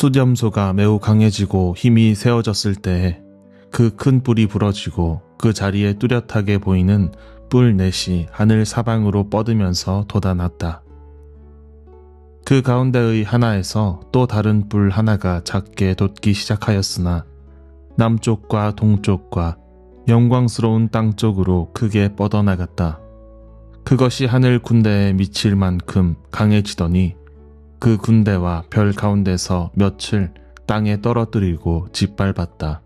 수염소가 매우 강해지고 힘이 세워졌을 때에 그 큰 뿔이 부러지고 그 자리에 뚜렷하게 보이는 뿔 넷이 하늘 사방으로 뻗으면서 돋아났다. 그 가운데의 하나에서 또 다른 뿔 하나가 작게 돋기 시작하였으나 남쪽과 동쪽과 영광스러운 땅 쪽으로 크게 뻗어나갔다. 그것이 하늘 군대에 미칠 만큼 강해지더니 그 군대와 별 가운데서 며칠 땅에 떨어뜨리고 짓밟았다.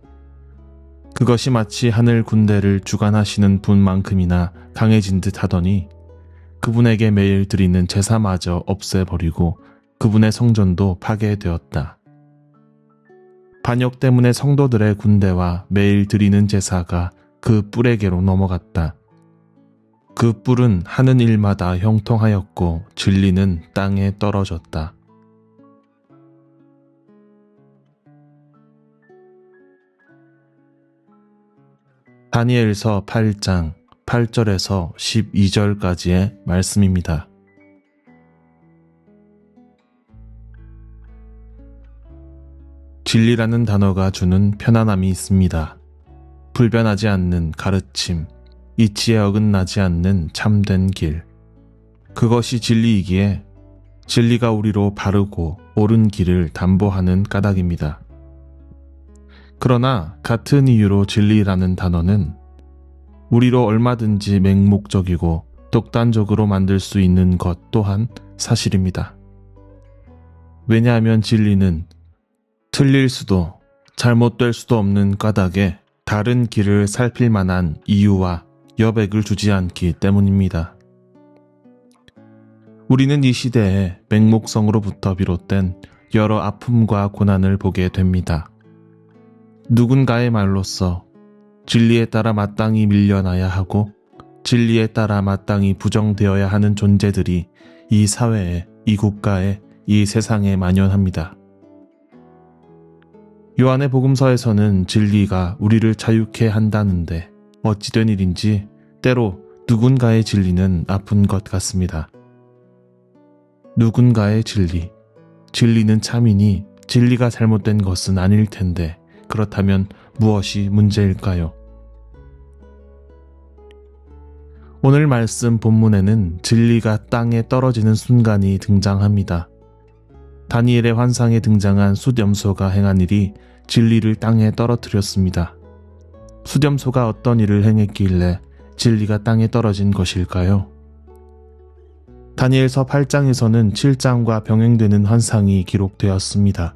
그것이 마치 하늘 군대를 주관하시는 분만큼이나 강해진 듯 하더니 그분에게 매일 드리는 제사마저 없애버리고 그분의 성전도 파괴되었다. 반역 때문에 성도들의 군대와 매일 드리는 제사가 그 뿔에게로 넘어갔다. 그 뿔은 하는 일마다 형통하였고 진리는 땅에 떨어졌다. 다니엘서 8장 8절에서 12절까지의 말씀입니다. 진리라는 단어가 주는 편안함이 있습니다. 불변하지 않는 가르침, 이치에 어긋나지 않는 참된 길. 그것이 진리이기에 진리가 우리로 바르고 옳은 길을 담보하는 까닭입니다. 그러나 같은 이유로 진리라는 단어는 우리로 얼마든지 맹목적이고 독단적으로 만들 수 있는 것 또한 사실입니다. 왜냐하면 진리는 틀릴 수도 잘못될 수도 없는 까닭에 다른 길을 살필 만한 이유와 여백을 주지 않기 때문입니다. 우리는 이 시대에 맹목성으로부터 비롯된 여러 아픔과 고난을 보게 됩니다. 누군가의 말로써 진리에 따라 마땅히 밀려나야 하고 진리에 따라 마땅히 부정되어야 하는 존재들이 이 사회에, 이 국가에, 이 세상에 만연합니다. 요한의 복음서에서는 진리가 우리를 자유케 한다는데 어찌된 일인지 때로 누군가의 진리는 아픈 것 같습니다. 누군가의 진리, 진리는 참이니 진리가 잘못된 것은 아닐 텐데 그렇다면 무엇이 문제일까요? 오늘 말씀 본문에는 진리가 땅에 떨어지는 순간이 등장합니다. 다니엘의 환상에 등장한 숫염소가 행한 일이 진리를 땅에 떨어뜨렸습니다. 숫염소가 어떤 일을 행했길래 진리가 땅에 떨어진 것일까요? 다니엘서 8장에서는 7장과 병행되는 환상이 기록되었습니다.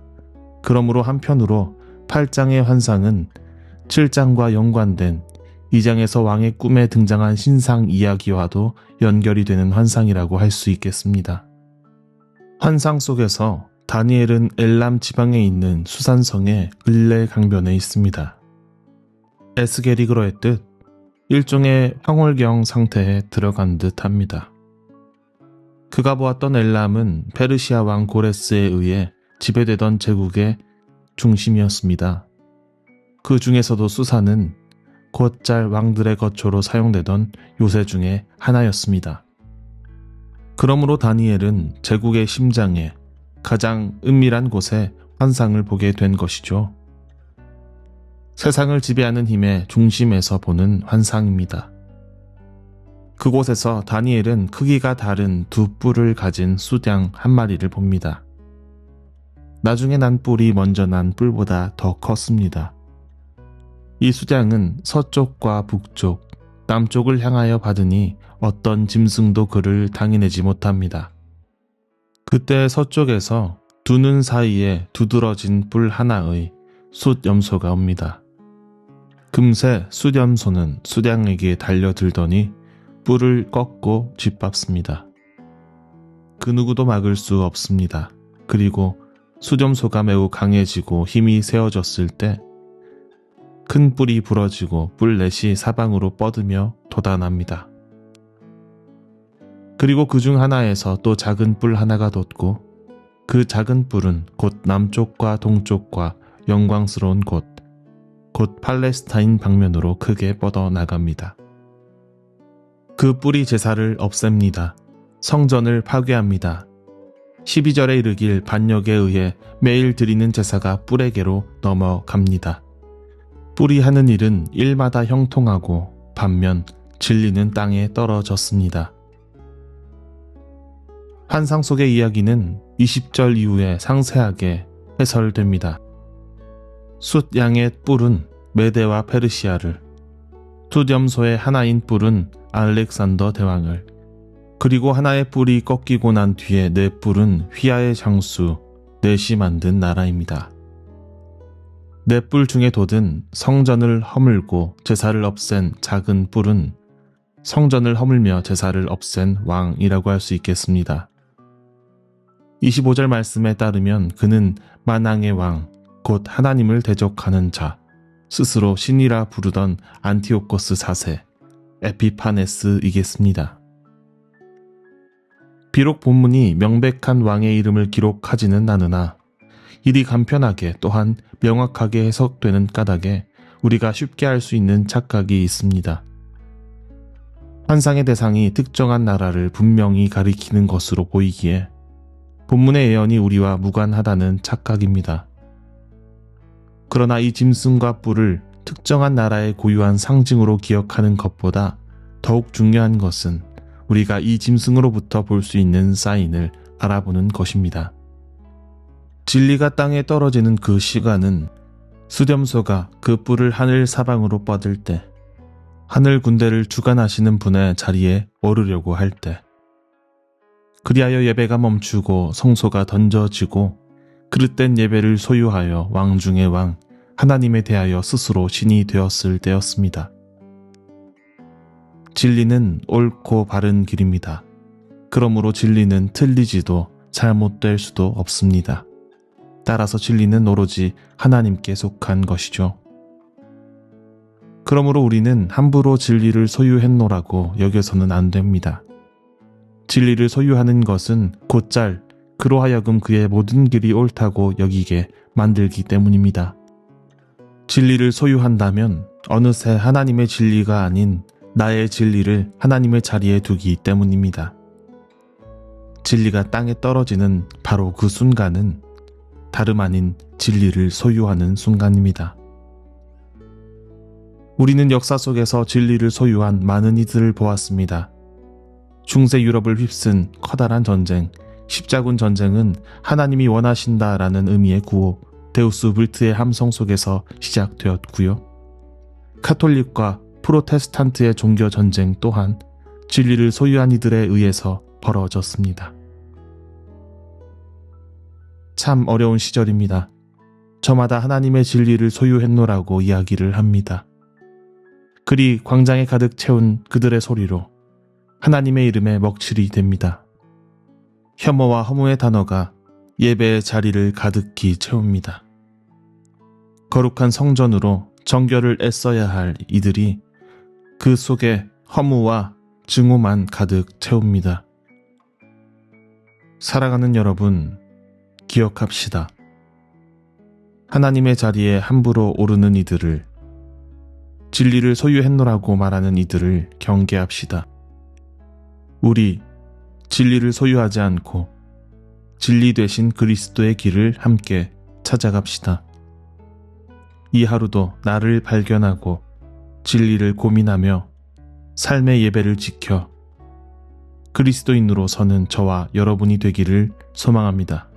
그러므로 한편으로 8장의 환상은 7장과 연관된 2장에서 왕의 꿈에 등장한 신상 이야기와도 연결이 되는 환상이라고 할 수 있겠습니다. 환상 속에서 다니엘은 엘람 지방에 있는 수산성의 을레 강변에 있습니다. 에스겔이 그러했듯 일종의 황홀경 상태에 들어간 듯 합니다. 그가 보았던 엘람은 페르시아 왕 고레스에 의해 지배되던 제국의 중심이었습니다. 그 중에서도 수사는 곧잘 왕들의 거초로 사용되던 요새 중에 하나였습니다. 그러므로 다니엘은 제국의 심장에 가장 은밀한 곳에 환상을 보게 된 것이죠. 세상을 지배하는 힘의 중심에서 보는 환상입니다. 그곳에서 다니엘은 크기가 다른 두 뿔을 가진 수장 한 마리를 봅니다. 나중에 난 뿔이 먼저 난 뿔보다 더 컸습니다. 이 수장은 서쪽과 북쪽, 남쪽을 향하여 받으니 어떤 짐승도 그를 당해내지 못합니다. 그때 서쪽에서 두 눈 사이에 두드러진 뿔 하나의 숫 염소가 옵니다. 금세 숫염소는 수량에게 달려들더니 뿔을 꺾고 짓밟습니다. 그 누구도 막을 수 없습니다. 그리고 수점소가 매우 강해지고 힘이 세워졌을 때 큰 뿔이 부러지고 뿔넷이 사방으로 뻗으며 돋아납니다. 그리고 그 중 하나에서 또 작은 뿔 하나가 돋고 그 작은 뿔은 곧 남쪽과 동쪽과 영광스러운 곳, 곧 팔레스타인 방면으로 크게 뻗어 나갑니다. 그 뿔이 제사를 없앱니다. 성전을 파괴합니다. 12절에 이르길 반역에 의해 매일 드리는 제사가 뿔에게로 넘어갑니다. 뿔이 하는 일은 일마다 형통하고 반면 진리는 땅에 떨어졌습니다. 환상 속의 이야기는 20절 이후에 상세하게 해설됩니다. 숫 양의 뿔은 메데와 페르시아를, 투점소의 하나인 뿔은 알렉산더 대왕을, 그리고 하나의 뿔이 꺾이고 난 뒤에 네 뿔은 휘하의 장수 넷이 만든 나라입니다. 네뿔 중에 돋은 성전을 허물고 제사를 없앤 작은 뿔은 성전을 허물며 제사를 없앤 왕이라고 할 수 있겠습니다. 25절 말씀에 따르면 그는 만왕의 왕, 곧 하나님을 대적하는 자, 스스로 신이라 부르던 안티오코스 4세, 에피파네스이겠습니다. 비록 본문이 명백한 왕의 이름을 기록하지는 않으나 일이 간편하게 또한 명확하게 해석되는 까닭에 우리가 쉽게 할 수 있는 착각이 있습니다. 환상의 대상이 특정한 나라를 분명히 가리키는 것으로 보이기에 본문의 예언이 우리와 무관하다는 착각입니다. 그러나 이 짐승과 뿔을 특정한 나라의 고유한 상징으로 기억하는 것보다 더욱 중요한 것은 우리가 이 짐승으로부터 볼 수 있는 사인을 알아보는 것입니다. 진리가 땅에 떨어지는 그 시간은 수렴소가 그 뿔을 하늘 사방으로 뻗을 때, 하늘 군대를 주관하시는 분의 자리에 오르려고 할 때, 그리하여 예배가 멈추고 성소가 던져지고 그릇된 예배를 소유하여 왕 중의 왕 하나님에 대하여 스스로 신이 되었을 때였습니다. 진리는 옳고 바른 길입니다. 그러므로 진리는 틀리지도 잘못될 수도 없습니다. 따라서 진리는 오로지 하나님께 속한 것이죠. 그러므로 우리는 함부로 진리를 소유했노라고 여겨서는 안 됩니다. 진리를 소유하는 것은 곧잘 그로 하여금 그의 모든 길이 옳다고 여기게 만들기 때문입니다. 진리를 소유한다면 어느새 하나님의 진리가 아닌 나의 진리를 하나님의 자리에 두기 때문입니다. 진리가 땅에 떨어지는 바로 그 순간은 다름 아닌 진리를 소유하는 순간입니다. 우리는 역사 속에서 진리를 소유한 많은 이들을 보았습니다. 중세 유럽을 휩쓴 커다란 전쟁, 십자군 전쟁은 하나님이 원하신다라는 의미의 구호 데우스 불트의 함성 속에서 시작되었고요. 카톨릭과 프로테스탄트의 종교 전쟁 또한 진리를 소유한 이들에 의해서 벌어졌습니다. 참 어려운 시절입니다. 저마다 하나님의 진리를 소유했노라고 이야기를 합니다. 그리 광장에 가득 채운 그들의 소리로 하나님의 이름에 먹칠이 됩니다. 혐오와 허무의 단어가 예배의 자리를 가득히 채웁니다. 거룩한 성전으로 정결을 애써야 할 이들이 그 속에 허무와 증오만 가득 채웁니다. 사랑하는 여러분, 기억합시다. 하나님의 자리에 함부로 오르는 이들을, 진리를 소유했노라고 말하는 이들을 경계합시다. 우리 진리를 소유하지 않고 진리 되신 그리스도의 길을 함께 찾아갑시다. 이 하루도 나를 발견하고 진리를 고민하며 삶의 예배를 지켜 그리스도인으로 서는 저와 여러분이 되기를 소망합니다.